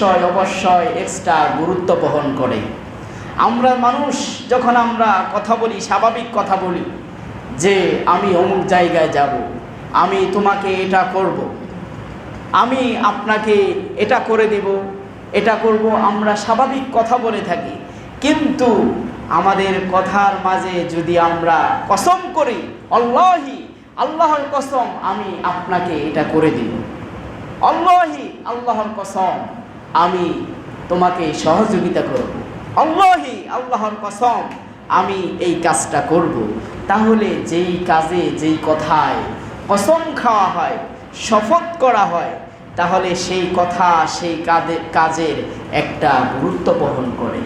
অবশ্যই অবশ্যই এক্সট্রা গুরুত্ব বহন করে। আমরা মানুষ যখন আমরা কথা বলি, স্বাভাবিক কথা বলি, যে আমি অমুক জায়গায় যাব, আমি তোমাকে এটা করব। আমি আপনাকে এটা করে দেব, এটা করব, আমরা স্বাভাবিক কথা বলে থাকি। কিন্তু আমাদের কথার মাঝে যদি আমরা কসম করি, আল্লাহি, আল্লাহর কসম, আমি আপনাকে এটা করে দিব। অল্লাহি আল্লাহর কসম। আমি তোমাকে সহযোগিতা করব। আল্লাহি আল্লাহর কসম, আমি এই কাজটা করব। তাহলে যেই কাজে, যেই কথায় কসম খাওয়া হয়, শপথ করা হয়, তাহলে সেই কথা সেই কাজে, কাজের একটা গুরুত্ব বহন করে।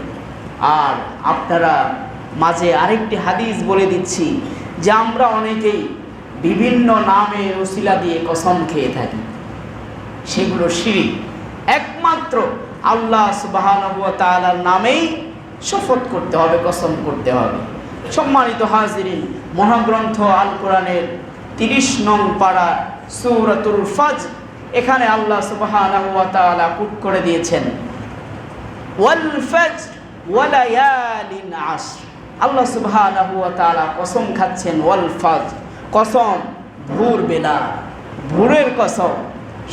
আর আপনারা মাঝে আরেকটি হাদিস বলে দিচ্ছি, যে আমরা অনেকেই বিভিন্ন নামে ওসিলা দিয়ে কসম খেয়ে থাকি। সেগুলো শিরিক। একমাত্র আল্লাহ সুবাহর নামেই শপথ করতে হবে, কসম করতে হবে। সম্মানিত হাজিরিন, মহাগ্রন্থ আল কোরআনের তিরিশ নং পাড়া সৌরাতুল ফাজ এখানে আল্লাহ সুবাহ কুট করে দিয়েছেন, ওয়াল আল্লাহ তাআলা কসম খাচ্ছেন, ওয়াল ফাজ কসম ভোর বেলা ভোরের কসম,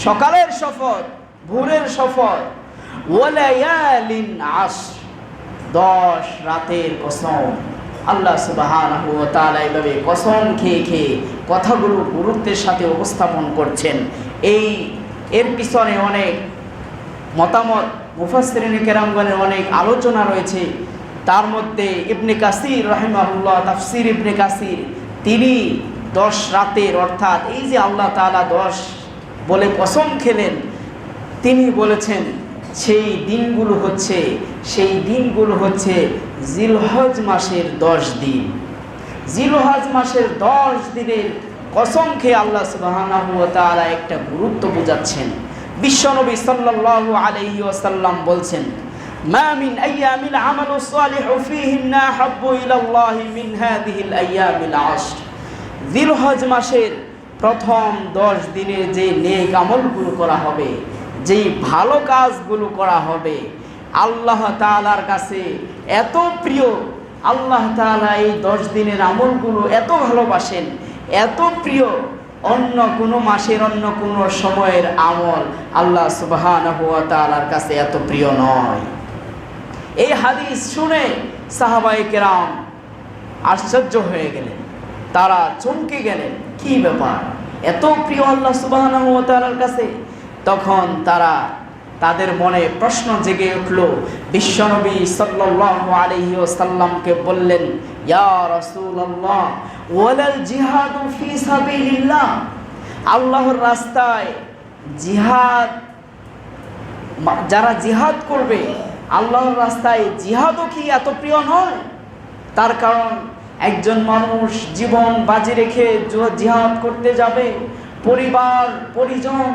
সকালের শপথ ভোরের সফর। ওয়ালায়ালিন দশ রাতের কসম। আল্লাহ সুবহানাহু তাআলা এইভাবে কসম খেয়ে খেয়ে কথাগুলো গুরুত্বের সাথে উপস্থাপন করছেন। এই, এর পিছনে অনেক মতামত মুফাসরিন কেরামগণের অনেক আলোচনা রয়েছে। তার মধ্যে ইবনে কাসির রহিমাহুল্লাহ, তাফসির ইবনে কাসির, তিনি দশ রাতের অর্থাৎ এই যে আল্লাহ তাআলা দশ বলে কসম খেলেন তিনি বলেছেন, সেই দিনগুলো হচ্ছে, সেই দিনগুলো হচ্ছে জিলহজ মাসের দশ দিন। জিলহজ মাসের দশ দিনের কসম খেয়ে আল্লাহ সুবহানাহু ওয়া একটা গুরুত্ব বোঝাচ্ছেন। বিশ্বনবী সাল্লাল্লাহু আলাইহি ওয়াসাল্লাম বলছেন, মা মিন আইয়ামিল আমালু সালিহু ফীহিন্না হাব্বু ইলাল্লাহি মিন হাযিহিল আইয়ামিল আশর। জিলহজ মাসের প্রথম দশ দিনের যে নেক আমলগুলো করা হবে যেই ভালো কাজগুলো করা হবে, আল্লাহ তাআলার কাছে এত প্রিয়, আল্লাহ তাআলা এই দশ দিনের আমলগুলো এত ভালোবাসেন, এত প্রিয়, অন্য কোনো মাসের, অন্য কোনো সময়ের আমল আল্লাহ সুবহানাহু ওয়া তাআলার কাছে এত প্রিয় নয়। এই হাদিস শুনে সাহাবায়ে কেরাম আশ্চর্য হয়ে গেলেন। তারা চমকে গেলেন, কি ব্যাপার? এত প্রিয় আল্লাহ সুবহানাহু ওয়া তাআলার কাছে? তখন তারা তাদের মনে প্রশ্ন জেগে উঠল। বিশ্বনবী সাল্লাল্লাহু আলাইহি ওয়াসাল্লামকে বললেন জিহাদু আল্লাহর রাস্তায় জিহাদ, যারা জিহাদ করবে, আল্লাহর রাস্তায় জিহাদও কি এত প্রিয় নয়? তার কারণ, একজন মানুষ জীবন বাজি রেখে জিহাদ করতে যাবে, পরিবার, পরিজন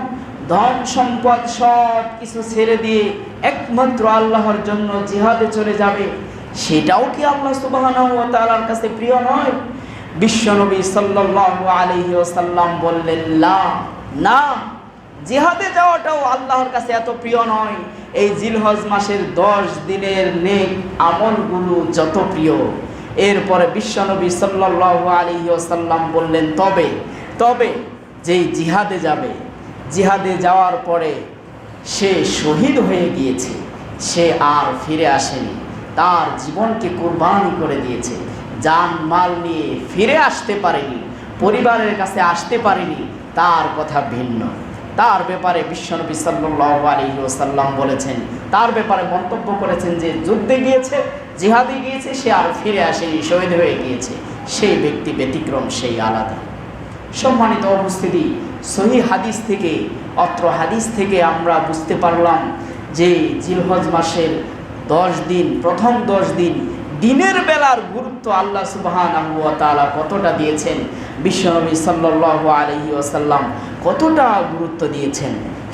ধন সম্পদ সব কিছু ছেড়ে দিয়ে একমাত্র আল্লাহর জন্য জিহাদে চলে যাবে, সেটাও কি আল্লাহ তাআলার কাছে প্রিয় নয়? বিশ্বনবী সাল্লাল্লাহু আলাইহি ওয়াসাল্লাম বললেন না, জিহাদে যাওয়াটাও আল্লাহর কাছে এত প্রিয় নয়। এই জিলহজ মাসের দশ দিনের নেক আমলগুলো যত প্রিয়। এরপরে বিশ্বনবী সাল্লাল্লাহু আলাইহি ওয়াসাল্লাম বললেন, তবে তবে যেই জিহাদে যাবে জিহাদে যাওয়ার পরে সে শহীদ হয়ে গিয়েছে। সে আর ফিরে আসেনি। তার জীবনকে কোরবানি করে দিয়েছে। যান মাল নিয়ে ফিরে আসতে পারেনি, পরিবারের কাছে আসতে পারেনি, তার কথা ভিন্ন। তার ব্যাপারে বিশ্বনবী সাল্লাল্লাহু আলাইহি ওয়াসাল্লাম বলেছেন, তার ব্যাপারে মন্তব্য করেছেন যে যুদ্ধে গিয়েছে, জিহাদে গিয়েছে, সে আর ফিরে আসেনি, শহীদ হয়ে গিয়েছে। সেই ব্যক্তি ব্যতিক্রম, সেই আলাদা। সম্মানিত উপস্থিতি। সহি হাদিস থেকে, অত্র হাদিস থেকে আমরা বুঝতে পারলাম যে জিলহজ মাসের দশ দিন, প্রথম দশ দিন দিনের বেলার গুরুত্ব আল্লাহ সুবহানাহু ওয়া তাআলা কতটা দিয়েছেন? বিশ্বনবী সাল্লাল্লাহু আলহি ওয়াসাল্লাম কতটা গুরুত্ব দিয়েছেন?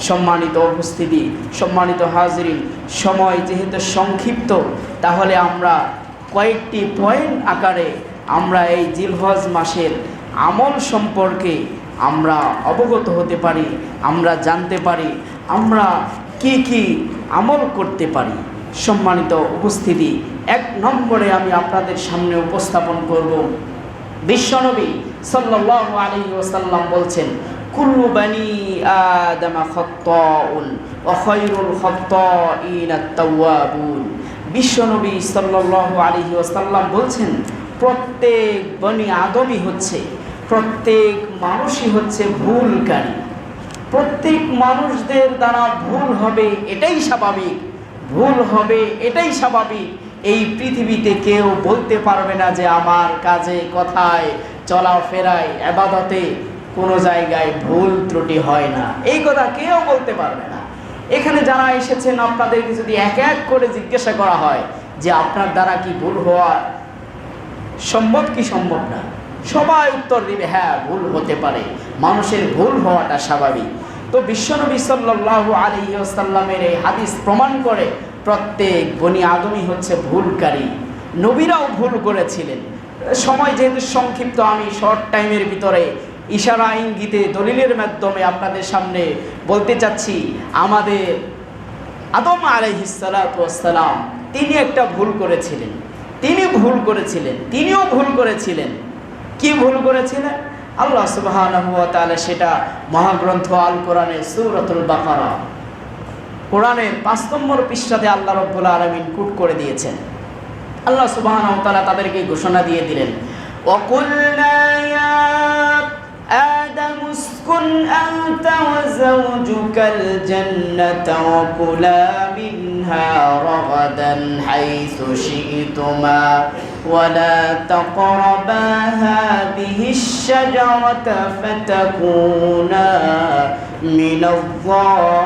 সম্মানিত উপস্থিতি, সম্মানিত হাজরিন, সময় যেহেতু সংক্ষিপ্ত, তাহলে আমরা কয়েকটি পয়েন্ট আকারে আমরা এই জিলহজ মাসের আমল সম্পর্কে আমরা অবগত হতে পারি, আমরা জানতে পারি, আমরা কি কি আমল করতে পারি। সম্মানিত উপস্থিতি, এক নম্বরে আমি আপনাদের সামনে উপস্থাপন করব। বিশ্বনবী সাল্লাল্লাহু আলাইহি ওসাল্লাম বলছেন, কুল্লু বানি আদামা খাত্তাউন ওয়া খায়রুল খাত্তাইনা আত-তাওয়াবুন। বিশ্বনবী সাল্লাল্লাহু আলাইহি ওয়াসাল্লাম বলছেন, প্রত্যেক বনি আদমই হচ্ছে প্রত্যেক মানুষই হচ্ছে ভুলকারী। প্রত্যেক মানুষদের দ্বারা ভুল হবে এটাই স্বাভাবিক, ভুল হবে এটাই স্বাভাবিক। এই পৃথিবীতে কেউ বলতে পারবে না যে আমার কাজে, কথায়, চলাফেরায়, আবাদতে কোনো জায়গায় ভুল ত্রুটি হয় না। এই কথা কেউ বলতে পারবে না। এখানে যারা এসেছেন, আপনাদেরকে যদি এক এক করে জিজ্ঞাসা করা হয় যে আপনার দ্বারা কি ভুল হওয়া সম্ভব কি সম্ভব না? সবাই উত্তর দিবে হ্যাঁ ভুল হতে পারে। মানুষের ভুল হওয়াটা স্বাভাবিক। তো বিশ্বনবী সাল্লাল্লাহু আলাইহি ওয়াসাল্লামের এই হাদিস প্রমাণ করে প্রত্যেক বনি আদমই হচ্ছে ভুলকারী। নবীরাও ভুল করেছিলেন। সময় যেহেতু সংক্ষিপ্ত, আমি শর্ট টাইমের ভিতরে ইশারা, ইঙ্গিতে, দলিলের মাধ্যমে আপনাদের সামনে বলতে চাচ্ছি, আমাদের আদম আলাইহিসালাম তিনি একটা ভুল করেছিলেন। তিনি ভুল করেছিলেন, তিনিও ভুল করেছিলেন। কি ভুল করেছিলেন আল্লাহ সুবহানাহু ওয়া তাআলা সেটা মহাগ্রন্থ আল কোরআনের সূরাতুল বাকারা কোরআনের পাঁচ নম্বর পৃষ্ঠাতে আল্লাহ রব্বুল আলামিন কুট করে দিয়েছেন আল্লাহ সুবহানাহু ওয়া তাআলা তাদেরকে ঘোষণা দিয়ে দিলেন وَقُلْنَا يَا آدَمُ اسْكُنْ أَنْتَ وَزَوْجُكَ الْجَنَّةَ وَكُلَا مِنْهَا رَغَدًا حَيْثُ شِئْتُمَا وَلَا تَقْرَبَا هَذِهِ الشَّجَرَةَ فَتَكُونَا مِنَ الظَّالِمِينَ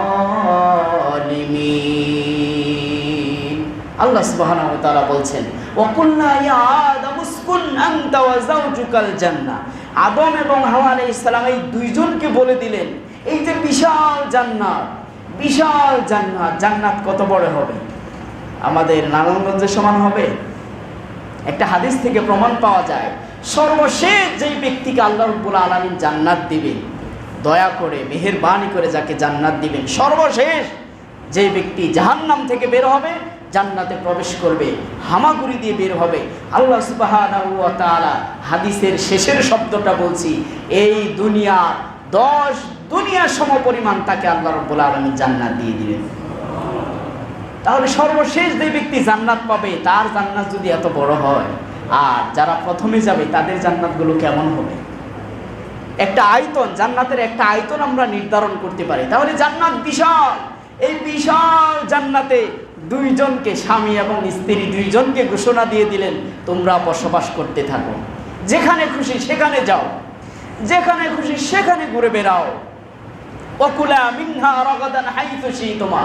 আল্লাহ সুবহানাহু ওয়া তাআলা বলছেন ওয়াকুল্না ইয়া আদম উসকুন আনতা ওয়া যাওজুকাল জান্নাহ আদম এবং হাওয়া আলাইহিস সালাম এই দুইজনকে বলে দিলেন এই যে বিশাল জান্নাত বিশাল জান্নাত জান্নাত কত বড় হবে আমাদের নারায়ণগঞ্জের সমান হবে একটা হাদিস থেকে প্রমাণ পাওয়া যায়, সর্বশেষ যেই ব্যক্তিকে আল্লাহ রব্বুল আলামিন জান্নাত দিবেন, দয়া করে, মেহেরবানি করে যাকে জান্নাত দিবেন, সর্বশেষ যে ব্যক্তি জাহান্নাম থেকে বের হবে, জান্নাতে প্রবেশ করবে, হামাগুড়ি দিয়ে বের হবে, আল্লাহ তাআলা হাদিসের শেষের শব্দটা বলছি, এই দুনিয়া দশ দুনিয়া সম পরিমাণ তাকে আল্লাহ রব্বুল আলামিন জান্নাত দিয়ে দিবেন তাহলে সর্বশেষ যে ব্যক্তি জান্নাত পাবে, তার জান্নাত যদি এত বড় হয়, আর যারা প্রথমে যাবে, তাদের জান্নাতগুলো কেমন হবে? একটা আয়তন, জান্নাতের একটা আয়তন আমরা নির্ধারণ করতে পারি। তাহলে জান্নাত বিশাল। এই বিশাল জান্নাতে দুইজনকে, স্বামী এবং স্ত্রী দুইজনকে ঘোষণা দিয়ে দিলেন, তোমরা বসবাস করতে থাকো। যেখানে খুশি সেখানে যাও। যেখানে খুশি সেখানে ঘুরে বেড়াও। অকুলা মিনহা রগাদান হাইতু তোমা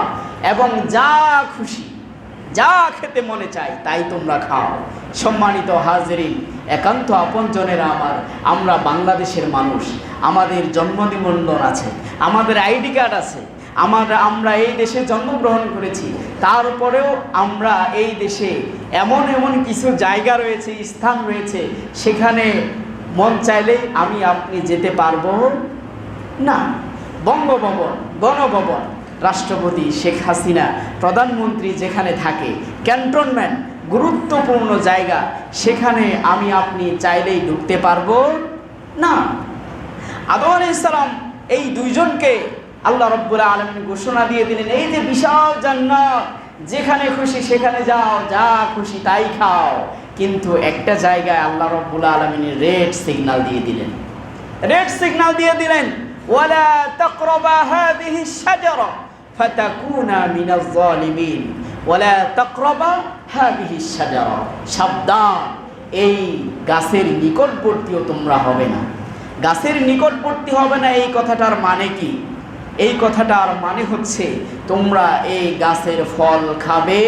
এবং যা খুশি, যা খেতে মনে চায়, তাই তোমরা খাও। সম্মানিত হাজরিন, একান্ত আপনজনেরা আমার, আমরা বাংলাদেশের মানুষ, আমাদের জন্ম নিবন্ধন আছে, আমাদের আইডি কার্ড আছে, আমরা আমরা এই দেশে জন্মগ্রহণ করেছি, তারপরেও আমরা এই দেশে এমন এমন কিছু জায়গা রয়েছে, স্থান রয়েছে, সেখানে মন চাইলেই আমি আপনি যেতে পারব? না। বঙ্গভবন, গণভবন, রাষ্ট্রপতি শেখ হাসিনা, প্রধানমন্ত্রী যেখানে থাকে, ক্যান্টনমেন্ট, গুরুত্বপূর্ণ জায়গা, সেখানে আমি আপনি চাইলেই ঢুকতে পারব? না। আদম আলি ইসলাম এই দুইজনকে আল্লাহ রব্বুল আলমিন ঘোষণা দিয়ে দিলেন, এই যে বিশাল জান্নাত, যেখানে খুশি সেখানে যাও, যা খুশি তাই খাও। কিন্তু একটা জায়গায় আল্লাহ রব্বুল আলমিনের রেড সিগনাল দিয়ে দিলেন। রেড সিগনাল দিয়ে দিলেন। ওয়ালা তাকরাবা হাদিহি শাজারা ফাতাকুনা মিনাজ জালিমিন ওয়ালা তাকরাবা হাদিহি শাজারা। সাবধান, এই গাছের নিকটবর্তীও তোমরা হবে না। গাছের নিকটবর্তী হবে না, এই কথাটার মানে কি? এই কথাটার মানে হচ্ছে, তোমরা এই গাছের ফল খাবে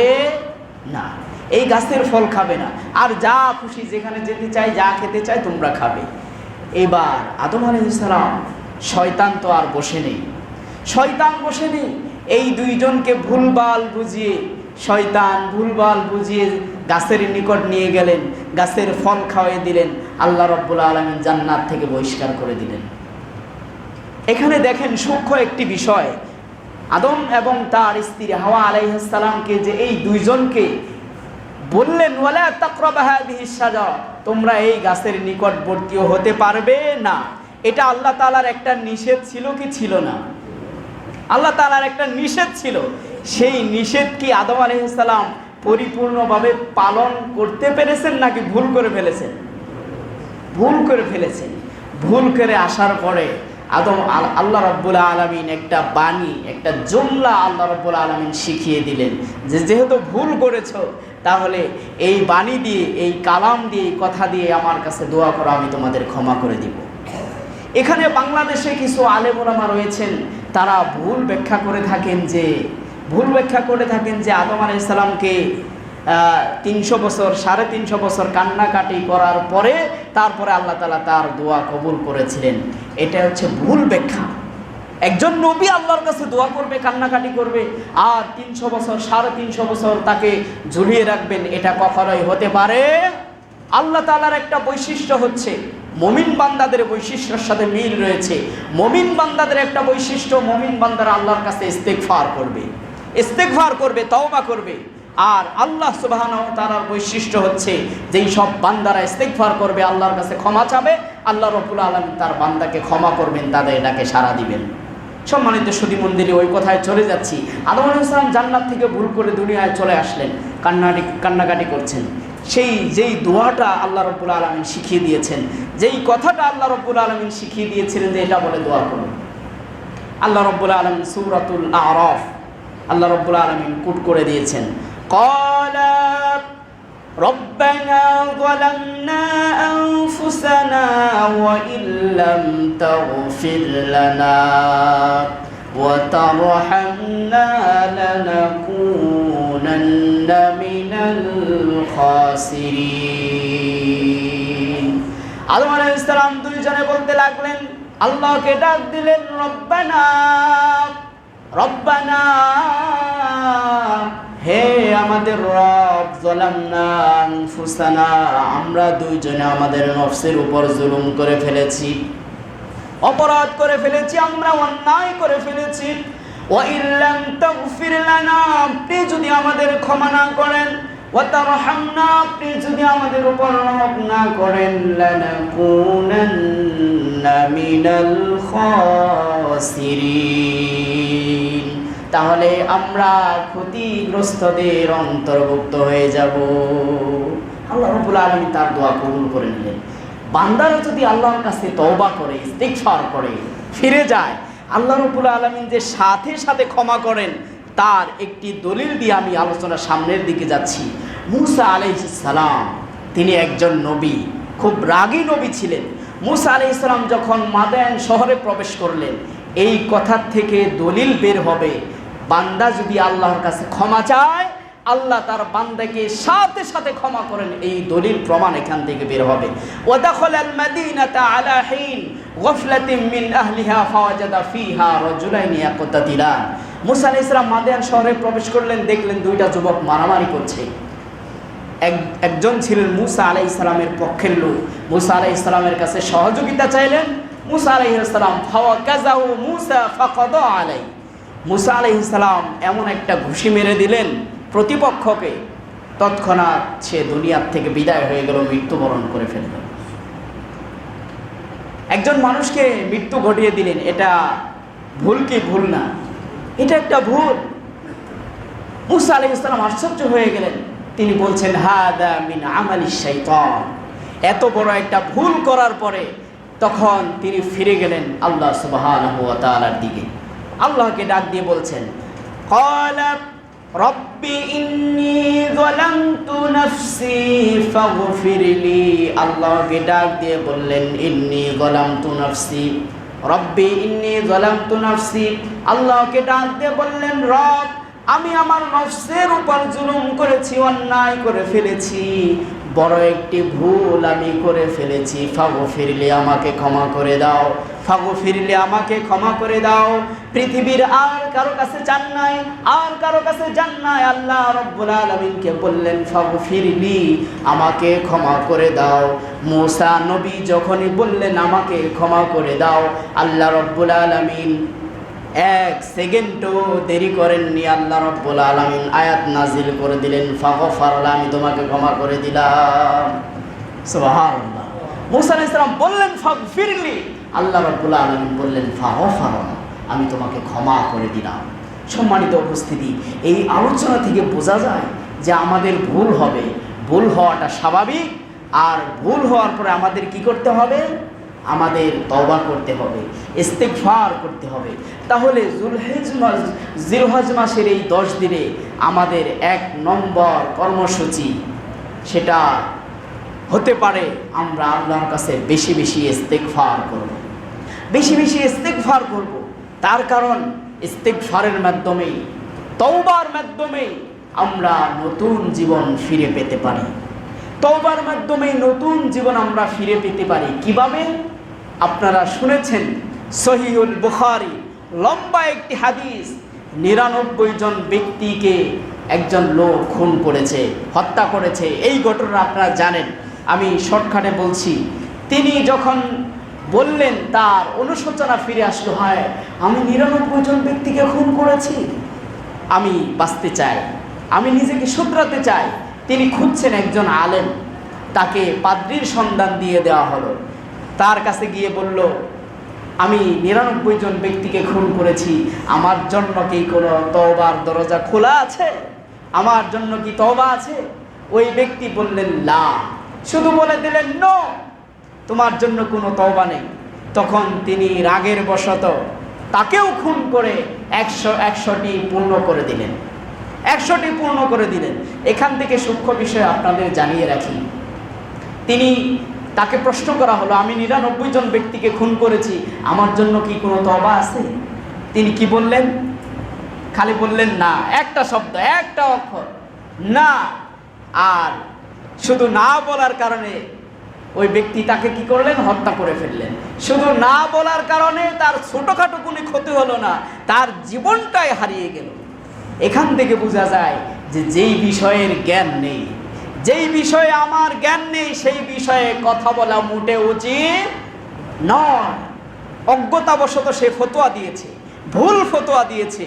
না। এই গাছের ফল খাবে না। আর যা খুশি যেখানে যেতে চাই যা খেতে চাই তোমরা খাবে। এবার আদম আলাইসালাম শয়তান তো আর বসে নেই। শয়তান বসে নেই। এই দুইজনকে ভুলবাল বুঝিয়ে, শয়তান ভুলবাল বুঝিয়ে গাছের নিকট নিয়ে গেলেন, গাছের ফল খাওয়াই দিলেন, আল্লাহ রব্বুল আলমিন জান্নাত থেকে বহিষ্কার করে দিলেন। এখানে দেখেন সূক্ষ্ম একটি বিষয়। আদম এবং তার স্ত্রী হাওয়া আলাইহাসালামকে যে এই দুইজনকে বললেন, ওয়ালা তাকরাবা হাদিহিস শাজারা তোমরা এই গাছের নিকটবর্তীও হতে পারবে না। এটা আল্লাহ তালার একটা নিষেধ ছিল কি ছিল না? আল্লাহ তালার একটা নিষেধ ছিল। সেই নিষেধ কি আদম আলাইহিসসালাম পরিপূর্ণভাবে পালন করতে পেরেছেন নাকি ভুল করে ফেলেছেন? ভুল করে ফেলেছেন। ভুল করে আসার পরে আদম আল- আল্লাহ রব্বুল আলমিন একটা বাণী, একটা জুমলা আল্লাহ রব্বুল আলমিন শিখিয়ে দিলেন যে যেহেতু ভুল করেছ, তাহলে এই বাণী দিয়ে, এই কালাম দিয়ে, এই কথা দিয়ে আমার কাছে দোয়া করো, আমি তোমাদের ক্ষমা করে দিব। এখানে বাংলাদেশে কিছু আলেমোলামা রয়েছেন। তারা ভুল ব্যাখ্যা করে থাকেন যে, ভুল ব্যাখ্যা করে থাকেন যে আদম আলাইসাল্লামকে তিনশো বছর, সাড়ে তিনশো বছর কান্নাকাটি করার পরে তারপরে আল্লাহ তালা তার দোয়া কবুল করেছিলেন। এটা হচ্ছে ভুল ব্যাখ্যা। একজন নবী আল্লাহর কাছে দোয়া করবে, কান্নাকাটি করবে, আর তিনশো বছর, সাড়ে তিনশো বছর তাকে ঝুলিয়ে রাখবেন, এটা কখনোই হতে পারে। আল্লাহ তালার একটা বৈশিষ্ট্য হচ্ছে মমিন বান্দাদের বৈশিষ্ট্যের সাথে মিল রয়েছে। মমিন বান্দাদের একটা বৈশিষ্ট্য, মমিন বান্দারা আল্লাহর কাছে ইস্তেকফার করবে। ইস্তেকফার করবে, তওবা করবে। আর আল্লাহ সুবাহান তারার বৈশিষ্ট্য হচ্ছে যেই সব বান্দারা ইস্তেকফার করবে, আল্লাহর কাছে ক্ষমা চাবে, আল্লাহ রবুল আলম তার বান্দাকে ক্ষমা করবেন, তাদের এটাকে সাড়া দিবেন। সম্মানিত সুদী মন্দিরে ওই কথায় চলে যাচ্ছি। আদম আলাইসালাম জান্নাত থেকে ভুল করে দুনিয়ায় চলে আসলেন কান্নাটি কান্নাকাটি করছেন। সেই যেই দোয়াটা আল্লাহ রব্বুল আলমিন শিখিয়ে দিয়েছেন যেই কথাটা আল্লাহ রব্বুল আলমিন শিখিয়ে দিয়েছিলেন যে এটা বলে দোয়া করুন আল্লাহ রব্বুল আলমিন সুরাতুল আরফ আল্লাহ রব্বুল আলমিন কুট করে দিয়েছেন قال ربنا ظلمنا أنفسنا وإن لم تغفر لنا وترحمنا لنكونن من الخاسرين আদম আলাইহিস সালাম দুইজনে বলতে লাগলেন আল্লাহকে ডাক দিলেন রব্বানা রব্বানা হে আমাদের রব জলামনা আনফুসানা আমরা দুইজনে আমাদের নফসের উপর জুলুম করে ফেলেছি অপরাধ করে ফেলেছি, আমরা অন্যায় করে ফেলেছি। আপনি যদি আমাদের ক্ষমা না করেন আপনি যদি আমাদের উপর রহম না করেন তাহলে আমরা ক্ষতিগ্রস্তদের অন্তর্ভুক্ত হয়ে যাব। আল্লাহ রবুল আলমী তার দোয়া কবুল করে নিলেন। বান্দারা যদি আল্লাহর কাছে তওবা করে, ইস্তিগফার করে, ফিরে যায়, আল্লাহ রবুল আলমিন যে সাথে সাথে ক্ষমা করেন, তার একটি দলিল দিয়ে আমি আলোচনা সামনের দিকে যাচ্ছি। মুসা আলাইসালাম তিনি একজন নবী, খুব রাগী নবী ছিলেন। মুসা আলাইসালাম যখন মাদায়ন শহরে প্রবেশ করলেন, এই কথার থেকে দলিল বের হবে, বান্দা যদি আল্লাহর কাছে ক্ষমা চায় আল্লাহ তার বান্দাকে সাথে সাথে ক্ষমা করেন। এই দলিল প্রমাণ এখান থেকে বের হবে। ওয়াদাখল আল মাদিনাতা আলা হিন গফলাতিন মিন আহলিহা ফাওয়াজাদা ফিহা রাজুলাইনি ইয়াকতাতিলান। মুসা আলাইহিস সালাম মাদিয়ান শহরে প্রবেশ করলেন, দেখলেন দুইটা যুবক মারামারি করছে। এক, একজন ছিলেন মুসা আলাই ইসলামের পক্ষের লোক। মুসা আলাই ইসলামের কাছে সহযোগিতা চাইলেন। মুসা আলাই ইসলাম ফাওয়া কাজাউ মুসা ফাকাদ আলাই। মুসা আলাই ইসলাম এমন একটা ঘুষি মেরে দিলেন। প্রতিপক্ষকে তৎক্ষণাৎ সে দুনিয়ার থেকে বিদায় হয়ে গেল, মৃত্যুবরণ করে ফেলল। একজন মানুষকে মৃত্যু ঘটিয়ে দিলেন, এটা ভুল কি ভুল না? এটা একটা ভুল। মুসা আলি ইসলাম আশ্চর্য হয়ে গেলেন। তিনি বলছেন, হাদা মিন আমালি শাইতান। এত বড় একটা ভুল করার পরে তখন তিনি ফিরে গেলেন আল্লাহ ওয়া দিকে। আল্লাহকে ডাক দিয়ে বলছেন ক্বালা রব্বি ইন্নী আল্লাহকে ডাক দিয়ে বললেন, ইন্নী রব্বি ইন্নী নাফসি। আল্লাহকে দিয়ে বললেন, রব, আমি আমার নফসের উপর জুলুম করেছি, অন্যায় করে ফেলেছি। বড় একটি ভুল আমি করে ফেলেছি। ফাগু ফিরলে আমাকে ক্ষমা করে দাও। ফাগু ফিরলে আমাকে ক্ষমা করে দাও। পৃথিবীর আর কারও কাছে যান নাই, আর কারও কাছে যান নাই। আল্লাহ রব্বুল আলমিনকে বললেন ফাগু ফিরলি আমাকে ক্ষমা করে দাও। মোসা নবী যখনই বললেন, আমাকে ক্ষমা করে দাও। আল্লাহ রব্বুল আলমিন এক সেকেন্ডও দেরি করেননি। আল্লাহ রব্বুল আলমিন আয়াত নাজিল করে দিলেন ফাগফারলা আমি তোমাকে ক্ষমা করে দিলাম। সুবহানাল্লাহ। মুসা আলাইহিস সালাম বললেন ফাগফিরলি আল্লাহ রব্বুল আলমিন বললেন ফাগফারলা আমি তোমাকে ক্ষমা করে দিলাম। সম্মানিত উপস্থিতি, এই আলোচনা থেকে বোঝা যায় যে আমাদের ভুল হবে। ভুল হওয়াটা স্বাভাবিক, আর ভুল হওয়ার পরে আমাদের কি করতে হবে? আমাদের তওবা করতে হবে, ইস্তেগফার করতে হবে। তাহলে জুলহেজ মাস জিরহজ মাসের এই দশ দিনে আমাদের এক নম্বর কর্মসূচি, সেটা হতে পারে আমরা আল্লাহর কাছে বেশি বেশি ইস্তেগফার করব। বেশি বেশি ইস্তেগফার করব। তার কারণ ইস্তেগফারের মাধ্যমেই তওবার মাধ্যমেই আমরা নতুন জীবন ফিরে পেতে পারি। তওবার মাধ্যমে নতুন জীবন আমরা ফিরে পেতে পারি কীভাবে? আপনারা শুনেছেন সহিউল বুখারি লম্বা একটি হাদিস, নিরানব্বই জন ব্যক্তিকে একজন লোক খুন করেছে, হত্যা করেছে। এই ঘটনা আপনারা জানেন। আমি শর্টকাটে বলছি, তিনি যখন বললেন তার অনুশোচনা ফিরে আসলো হয় আমি নিরানব্বই জন ব্যক্তিকে খুন করেছি। আমি বাঁচতে চাই। আমি নিজেকে শুধরাতে চাই। তিনি খুঁজছেন একজন আলেম। তাকে পাদ্রির সন্ধান দিয়ে দেওয়া হলো। তার কাছে গিয়ে বলল, আমি নিরানব্বই জন ব্যক্তিকে খুন করেছি। আমার জন্য কি কোনো তওবার দরজা খোলা আছে? আমার জন্য কি তওবা আছে? ওই ব্যক্তি বললেন লা শুধু বলে দিলেন, নো। তোমার জন্য কোনো তওবা নেই। তখন তিনি রাগের বশত তাকেও খুন করে একশো, একশোটি পূর্ণ করে দিলেন। একশোটি পূর্ণ করে দিলেন। এখান থেকে সূক্ষ্ম বিষয় আপনাদের জানিয়ে রাখি। তিনি তাকে প্রশ্ন করা হলো, আমি নিরানব্বই জন ব্যক্তিকে খুন করেছি, আমার জন্য কি কোনো তবা আছে? তিনি কি বললেন? খালি বললেন, না। একটা শব্দ, একটা অক্ষর। না। আর শুধু না বলার কারণে ওই ব্যক্তি তাকে কি করলেন? হত্যা করে ফেললেন। শুধু না বলার কারণে তার ছোটোখাটো কোনো ক্ষতি হলো না, তার জীবনটাই হারিয়ে গেল। এখান থেকে বোঝা যায় যে যেই বিষয়ের জ্ঞান নেই, যেই বিষয়ে আমার জ্ঞান নেই, সেই বিষয়ে কথা বলা মোটে উচিত নয়। অজ্ঞতাবশত সে ফতোয়া দিয়েছে, ভুল ফতোয়া দিয়েছে।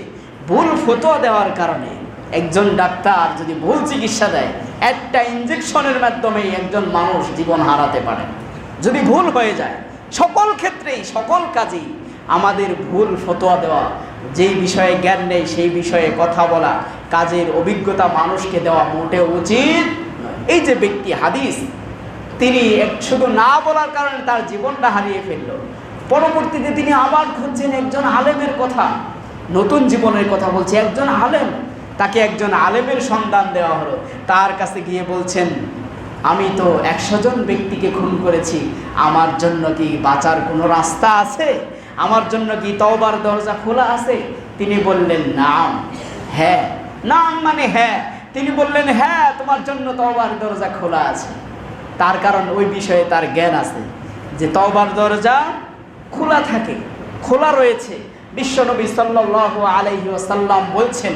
ভুল ফতোয়া দেওয়ার কারণে একজন ডাক্তার যদি ভুল চিকিৎসা দেয়, একটা ইঞ্জেকশনের মাধ্যমে একজন মানুষ জীবন হারাতে পারে। যদি ভুল হয়ে যায়, সকল ক্ষেত্রেই, সকল কাজেই আমাদের ভুল ফতোয়া দেওয়া, যেই বিষয়ে জ্ঞান নেই সেই বিষয়ে কথা বলা, কাজের অভিজ্ঞতা মানুষকে দেওয়া মোটেও উচিত এই যে ব্যক্তি হাদিস, তিনি শুধু না বলার কারণে তার জীবনটা হারিয়ে ফেলল। পরবর্তীতে তিনি আবার খুঁজছেন একজন আলেমের কথা, নতুন জীবনের কথা বলছে, একজন আলেম তাকে একজন আলেমের সন্ধান দেওয়া হলো। তার কাছে গিয়ে বলছেন, আমি তো একশো জন ব্যক্তিকে খুন করেছি। আমার জন্য কি বাঁচার কোনো রাস্তা আছে? আমার জন্য কি তওবার দরজা খোলা আছে? তিনি বললেন, নাম হ্যাঁ। নাম মানে হ্যাঁ। তিনি বললেন হ্যাঁ তোমার জন্য তওবার দরজা খোলা আছে। তার কারণ ওই বিষয়ে তার জ্ঞান আছে যে তওবার দরজা খোলা থাকে, খোলা রয়েছে। বিশ্বনবী সাল্লাল্লাহু আলাইহি ওয়াসাল্লাম বলছেন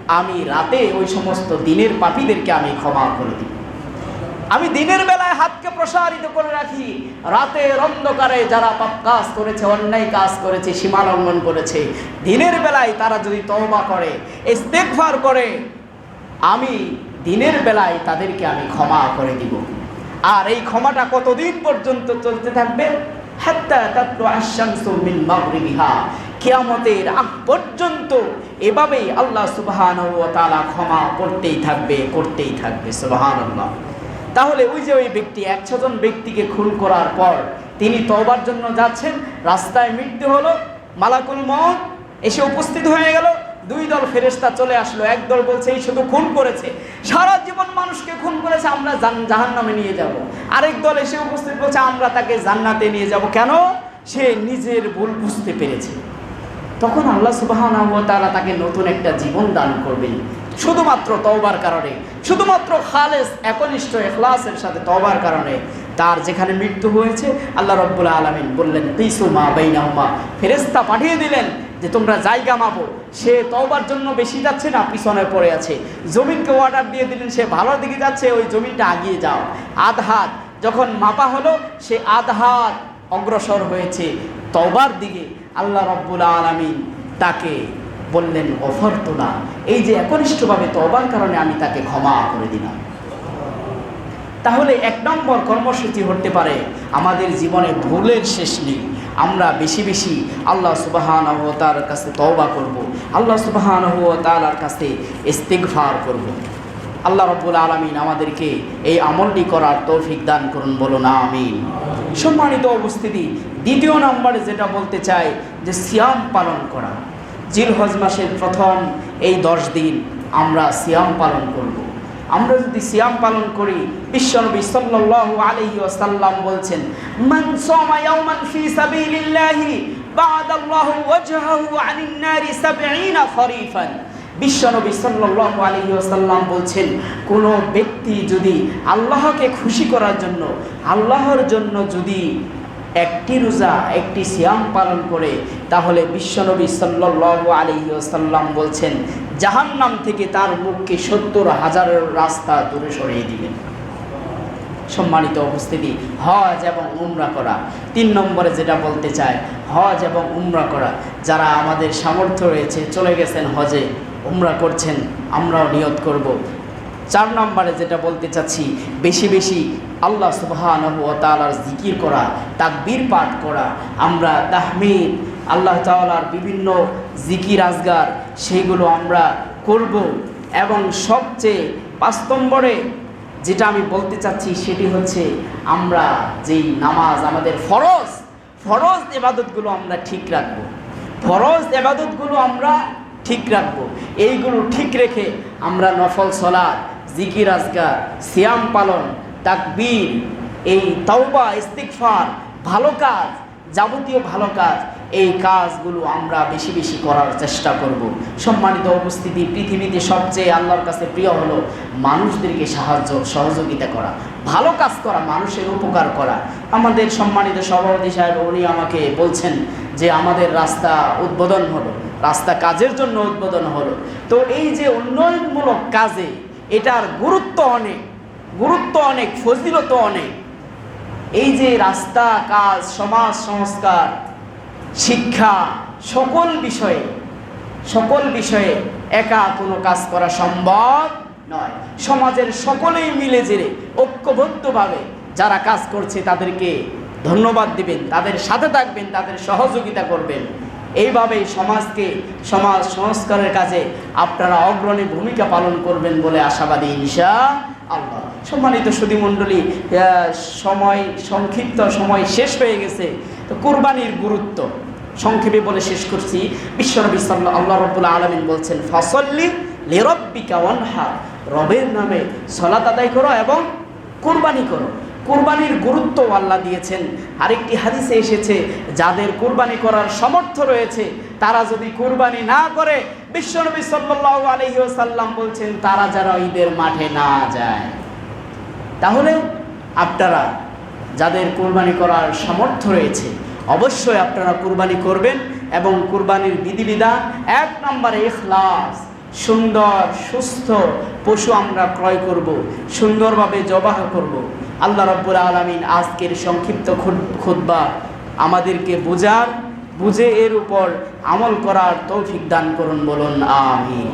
আমি রাতে ওই সমস্ত দিনের পাপীদেরকে আমি ক্ষমা করে দিব। আমি দিনের বেলায় হাতকে প্রসারিত করে রাখি, রাতের অন্ধকারে যারা পাপ কাজ করেছে, অন্যায় কাজ করেছে সীমা লঙ্ঘন করেছে, দিনের বেলায় তারা যদি তওবা করে, ইস্তেগফার করে, আমি দিনের বেলায় তাদেরকে আমি ক্ষমা করে দিব। আর এই ক্ষমাটা কতদিন পর্যন্ত চলতে থাকবে? হাত্তা তাতলু আশ-শামসু মিন মাগরিবিহা। কিয়ামতের আগ পর্যন্ত এভাবেই আল্লাহ সুবহানাহু ওয়া ক্ষমা করতেই থাকবে করতেই থাকবে, সুবহানাল্লাহ। তাহলে ওই যে ওই ব্যক্তি, একশো জন ব্যক্তিকে খুন করার পর তিনি তওবার জন্য যাচ্ছেন, রাস্তায় মৃত্যু হলো, মালাকুল মত এসে উপস্থিত হয়ে গেল, দুই দল ফেরেশতা চলে আসলো, এক দল বলছে, এই শুধু খুন করেছে, সারা জীবন মানুষকে খুন করেছে, আমরা জাহান নামে নিয়ে যাব। আরেক দল এসে উপস্থিত বলছে, আমরা তাকে জান্নাতে নিয়ে যাব। কেন? সে নিজের ভুল বুঝতে পেরেছে। তখন আল্লাহ সুবাহান তারা তাকে নতুন একটা জীবন দান করবেন। শুধুমাত্র তওবার কারণে, শুধুমাত্র খালেস, একনিষ্ঠ এখলাসের সাথে তওবার কারণে তার যেখানে মৃত্যু হয়েছে, আল্লাহ রব্বুল আলমিন বললেন পিসু মা বেইনাহুমা? ফেরেস্তা পাঠিয়ে দিলেন যে, তোমরা জায়গা মাপো। সে তওবার জন্য বেশি যাচ্ছে না, পিছনে পড়ে আছে। জমিনকে অর্ডার দিয়ে দিলেন, সে ভালোর দিকে যাচ্ছে, ওই জমিনটা আগিয়ে যাও। আধ হাত যখন মাপা হলো, সে আধ হাত অগ্রসর হয়েছে তওবার দিকে। আল্লাহ রব্বুল আলমিন তাকে বললেন অফর তোলা এই যে একনিষ্ঠভাবে তবার কারণে আমি তাকে ক্ষমা করে দিলাম তাহলে এক নম্বর কর্মসূচি হতে পারে আমাদের জীবনে ভুলের শেষ নেই আমরা বেশি বেশি আল্লাহ সুবাহান তার কাছে তওবা করব। আল্লাহ সুবাহান তালার কাছে ইস্তিগফার করব। আল্লাহ রব্বুল আলমিন আমাদেরকে এই আমলটি করার তৌফিক দান করুন বলো না আমিন সম্মানিত উপস্থিতি, দ্বিতীয় নম্বরে যেটা বলতে চাই যে সিয়াম পালন করা জিলহজ মাসের প্রথম এই দশ দিন আমরা সিয়াম পালন করব। আমরা যদি সিয়াম পালন করি, বিশ্বনবী সাল্লাল্লাহু আলাইহি ওয়াসাল্লাম বলছেন ইয়াওমান ফি ওয়াজহাহু আনিন নারি 70 খরিফান বিশ্বনবী সাল্লাল্লাহু আলাইহি ওয়াসাল্লাম বলছেন, কোন ব্যক্তি যদি আল্লাহকে খুশি করার জন্য, আল্লাহর জন্য যদি একটি রোজা, একটি সিয়াম পালন করে, তাহলে বিশ্বনবী সাল্লাল্লাহু আলাইহি ওয়াসাল্লাম বলছেন, জাহান্নাম থেকে তার মুখকে সত্তর হাজারের রাস্তা দূরে সরিয়ে দিবেন। সম্মানিত উপস্থিতি, হজ এবং উমরা করা। তিন নম্বরে যেটা বলতে চায়, হজ এবং উমরা করা। যারা আমাদের সামর্থ্য রয়েছে, চলে গেছেন হজে। উমরা করছেন, আমরাও নিয়ত করব। চার নম্বরে যেটা বলতে চাচ্ছি, বেশি বেশি আল্লাহ সুবাহান তালার জিকির করা, তাকবীর পাঠ করা, আমরা তাহমিদ, আল্লাহ তালার বিভিন্ন জিকির আজগার, সেইগুলো আমরা করব এবং সবচেয়ে পাঁচ নম্বরে যেটা আমি বলতে চাচ্ছি, সেটি হচ্ছে আমরা যেই নামাজ, আমাদের ফরজ ফরজ এবাদতগুলো আমরা ঠিক রাখব ফরজ এবাদতগুলো আমরা ঠিক রাখব। এইগুলো ঠিক রেখে আমরা নফল সলাদ জিকির আজগার, সিয়াম পালন, তাকবীর, এই তাওবা ইস্তিকফার ভালো কাজ, যাবতীয় ভালো কাজ, এই কাজগুলো আমরা বেশি বেশি করার চেষ্টা করব। সম্মানিত উপস্থিতি, পৃথিবীতে সবচেয়ে আল্লাহর কাছে প্রিয় হলো মানুষদেরকে সাহায্য, সহযোগিতা করা। ভালো কাজ করা, মানুষের উপকার করা। আমাদের সম্মানিত সভাপতি সাহেব, উনি আমাকে বলছেন যে আমাদের রাস্তা উদ্বোধন হলো। রাস্তা কাজের জন্য উদ্বোধন হলো। তো এই যে উন্নয়নমূলক কাজে এটার গুরুত্ব অনেক গুরুত্ব অনেক ফজিলত অনেক। এই যে রাস্তা, কাজ, সমাজ, সংস্কার, শিক্ষা, সকল বিষয়ে সকল বিষয়ে একা কোনো কাজ করা সম্ভব নয়। সমাজের সকলেই মিলে জেরে, ঐক্যবদ্ধভাবে যারা কাজ করছে তাদেরকে ধন্যবাদ দিবেন, তাদের সাথে থাকবেন, তাদের সহযোগিতা করবেন। এইভাবেই সমাজকে, সমাজ সংস্কারের কাজে আপনারা অগ্রণী ভূমিকা পালন করবেন বলে আশাবাদী ইনশা আল্লাহ। সম্মানিত সুদীমণ্ডলী সময় সংক্ষিপ্ত সময় শেষ হয়ে গেছে। তো কোরবানির গুরুত্ব সংক্ষেপে বলে শেষ করছি। বিশ্বনবী সাল্লাহ আল্লাহ রব্বুল্লাহ আলমিন বলছেন, ফসল্লি লেরব্বিকা ওয়ানহা। রবের নামে সলাত আদায় করো এবং কোরবানি করো। কোরবানির গুরুত্ব আল্লাহ দিয়েছেন। আরেকটি হাদিসে এসেছে, যাদের কোরবানি করার সামর্থ্য রয়েছে, তারা যদি কোরবানি না করে বিশ্বনবী সাল্লাহ আলহি সাল্লাম বলছেন, তারা যারা ঈদের মাঠে না যায়। তাহলে আপনারা যাদের কোরবানি করার সামর্থ্য রয়েছে, অবশ্যই আপনারা কোরবানি করবেন এবং কোরবানির বিধিবিধান এক নম্বরে ইখলাস, সুন্দর, সুস্থ পশু আমরা ক্রয় করব, সুন্দরভাবে জবাহ করব। আল্লাহ রব্বুল আলমিন আজকের সংক্ষিপ্ত খুদ্া আমাদেরকে বোঝার, বুঝে এর উপর আমল করার তৌফিক দান করুন বলুন, আমিন।